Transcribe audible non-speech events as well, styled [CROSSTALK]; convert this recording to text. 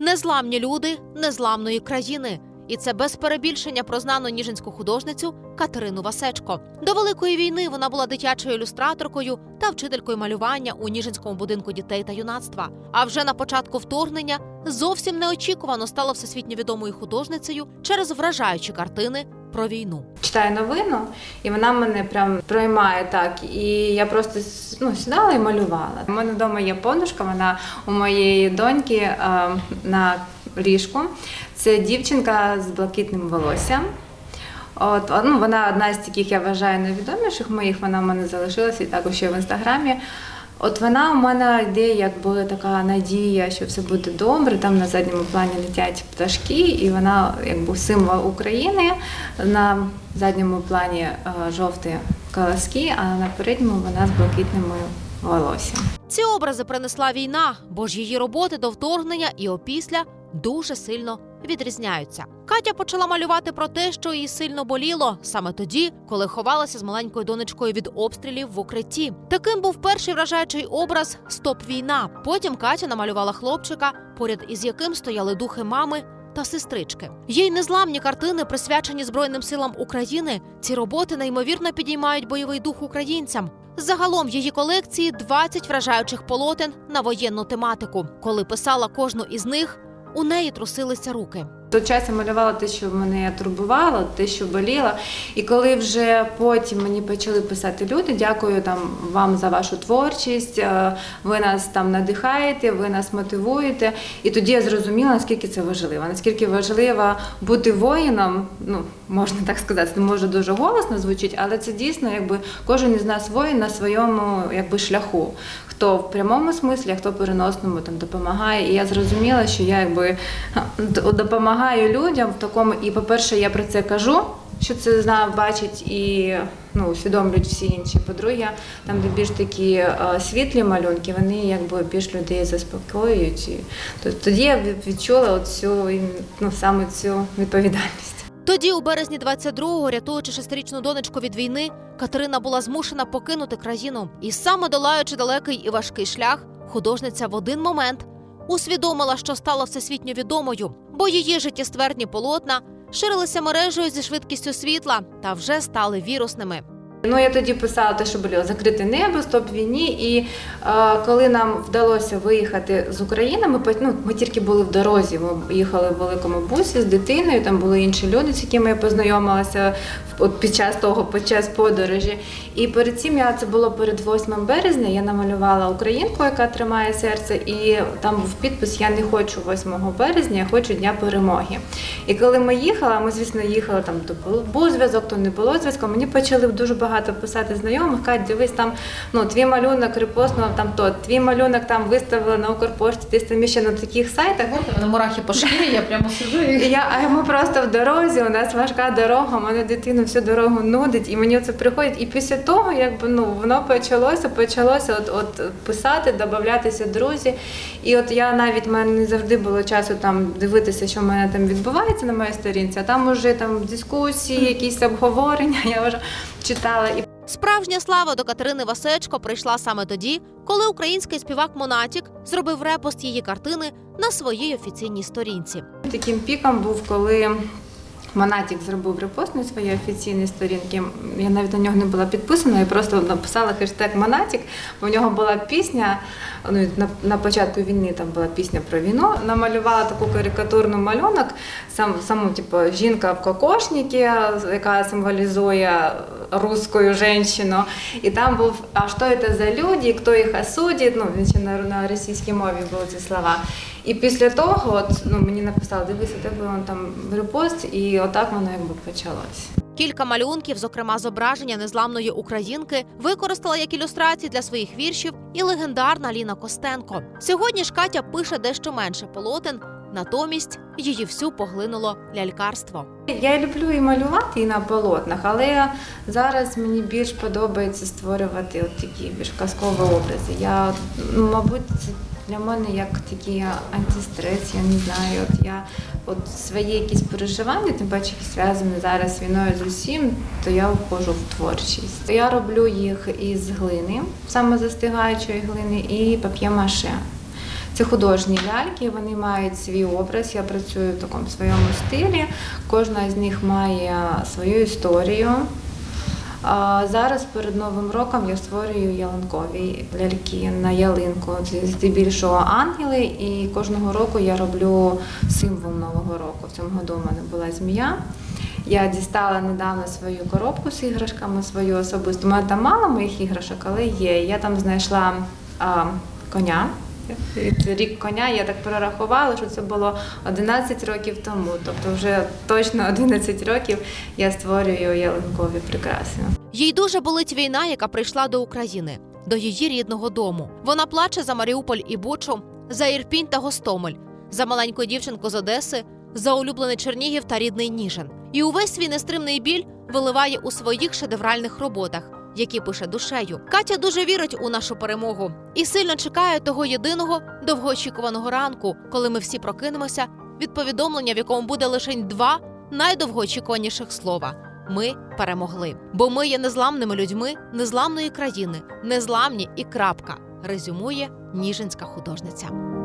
Незламні люди незламної країни. І це без перебільшення про знану ніжинську художницю Катерину Васечко. До великої війни вона була дитячою ілюстраторкою та вчителькою малювання у Ніжинському будинку дітей та юнацтва. А вже на початку вторгнення зовсім неочікувано стала всесвітньо відомою художницею через вражаючі картини про війну. читаю новину, і вона мене прям проймає так. І я просто ну, сідала і малювала. У мене вдома є подушка, вона у моєї доньки е, на ліжку. Це дівчинка з блакитним волоссям. От, ну, вона одна з таких, я вважаю, найвідоміших моїх, вона в мене залишилася і також ще в інстаграмі. От вона у мене йде, як була така надія, що все буде добре. Там на задньому плані летять пташки, і вона якби символ України. На задньому плані е, жовті колоски, а на передньому вона з блакитними волоссям. Ці образи принесла війна, бо ж її роботи до вторгнення і опісля дуже сильно відрізняються. Катя почала малювати про те, що їй сильно боліло саме тоді, коли ховалася з маленькою донечкою від обстрілів в укритті. Таким був перший вражаючий образ Стоп війна. Потім Катя намалювала хлопчика, поряд із яким стояли духи мами. Та сестрички їй незламні картини, присвячені Збройним силам України. Ці роботи неймовірно підіймають бойовий дух українцям. Загалом в її колекції 20 вражаючих полотен на воєнну тематику. Коли писала кожну із них, у неї трусилися руки. Той час я малювала те, що мене турбувало, те, що боліло. І коли вже потім мені почали писати люди, дякую там вам за вашу творчість, е, ви нас там надихаєте, ви нас мотивуєте. І тоді я зрозуміла, наскільки це важливо, наскільки важливо бути воїном. Ну можна так сказати, це може дуже голосно звучить, але це дійсно, якби кожен із нас воїн на своєму якби шляху. Хто в прямому смислі, а хто в переносному там допомагає. І я зрозуміла, що я якби [LAUGHS] д- допомагаю людям в такому. І, по-перше, я про це кажу, що це знаю, бачать і ну, усвідомлюють всі інші. По-друге, там, де більш такі е, світлі малюнки, вони якби більш людей заспокоюють. І то- тоді я відчула оцю ну, саме цю відповідальність. Тоді, у березні 22-го, рятуючи шестирічну донечку від війни, Катерина була змушена покинути країну. І саме долаючи далекий і важкий шлях, художниця в один момент усвідомила, що стала всесвітньо відомою, бо її життєствердні полотна ширилися мережею зі швидкістю світла та вже стали вірусними. Ну, я тоді писала те, що було закрите небо, стоп війні. І е, коли нам вдалося виїхати з України, ми, ну, ми тільки були в дорозі. Ми їхали в великому бусі з дитиною. Там були інші люди, з якими я познайомилася от під час того, під час подорожі. І перед цим я це було перед 8 березня. Я намалювала українку, яка тримає серце, і там був підпис Я не хочу 8 березня, я хочу Дня перемоги. І коли ми їхали, ми, звісно, їхали там, то був- зв'язок, то не було зв'язку. Мені почали дуже багато писати знайомих, кажуть, дивись, там ну, твій малюнок репостнув там то, твій малюнок там виставили на Укрпошті, десь там ще на таких сайтах. На мурахи по шкірі, я прямо сижу і я, а ми просто в дорозі, у нас важка дорога, у мене дитину всю дорогу нудить, і мені це приходить. І після того, якби ну воно почалося, почалося от, от писати, додатися друзі. І от я навіть в мене не завжди було часу там дивитися, що в мене там відбувається на моїй сторінці, а там уже там дискусії, якісь обговорення, [LAUGHS] я вже читала. І Справжня слава до Катерини Васечко прийшла саме тоді, коли український співак Монатік зробив репост її картини на своїй офіційній сторінці. Таким піком був, коли Монатік зробив репост на своїй офіційній сторінці. Я навіть на нього не була підписана, я просто написала хештег Монатік, бо в нього була пісня. Ну, на, на початку війни там була пісня про війну. Намалювала таку карикатурну малюнок, сам, саму, типу, жінка в кокошнику, яка символізує русскую женщину. І там був, а що це за люди, хто їх осудить? Ну, він ще на, на російській мові були ці слова. І після того от, ну, мені написали, дивися, тебе вон там репост, і отак воно якби почалось. Кілька малюнків, зокрема зображення незламної українки, використала як ілюстрації для своїх віршів і легендарна Ліна Костенко. Сьогодні ж Катя пише дещо менше полотен, натомість її всю поглинуло лялькарство. Я люблю і малювати і на полотнах, але зараз мені більш подобається створювати от такі більш казкові образи. Я, ну, мабуть, для мене як такий антистрес, я не знаю. От я от свої якісь переживання, тим паче які зв'язані зараз війною з усім, то я входжу в творчість. Я роблю їх із глини, саме застигаючої глини, і пап'є-маше. Це художні ляльки, вони мають свій образ. Я працюю в такому своєму стилі. Кожна з них має свою історію. А Зараз перед Новим роком я створюю ялинкові ляльки на ялинку. Це здебільшого ангели, і кожного року я роблю символ Нового року. В цьому году у мене була змія. Я дістала недавно свою коробку з іграшками, свою особисту. У мене там мало моїх іграшок, але є. Я там знайшла а, коня. Рік коня, я так перерахувала, що це було 11 років тому. Тобто вже точно 11 років я створюю ялинкові прикраси. Їй дуже болить війна, яка прийшла до України, до її рідного дому. Вона плаче за Маріуполь і Бучу, за Ірпінь та Гостомель, за маленьку дівчинку з Одеси, за улюблений Чернігів та рідний Ніжин. І увесь свій нестримний біль виливає у своїх шедевральних роботах, які пише душею. Катя дуже вірить у нашу перемогу і сильно чекає того єдиного довгоочікуваного ранку, коли ми всі прокинемося від повідомлення, в якому буде лише два найдовгоочікуваніших слова. Ми перемогли, бо ми є незламними людьми незламної країни, незламні і крапка. Резюмує ніжинська художниця.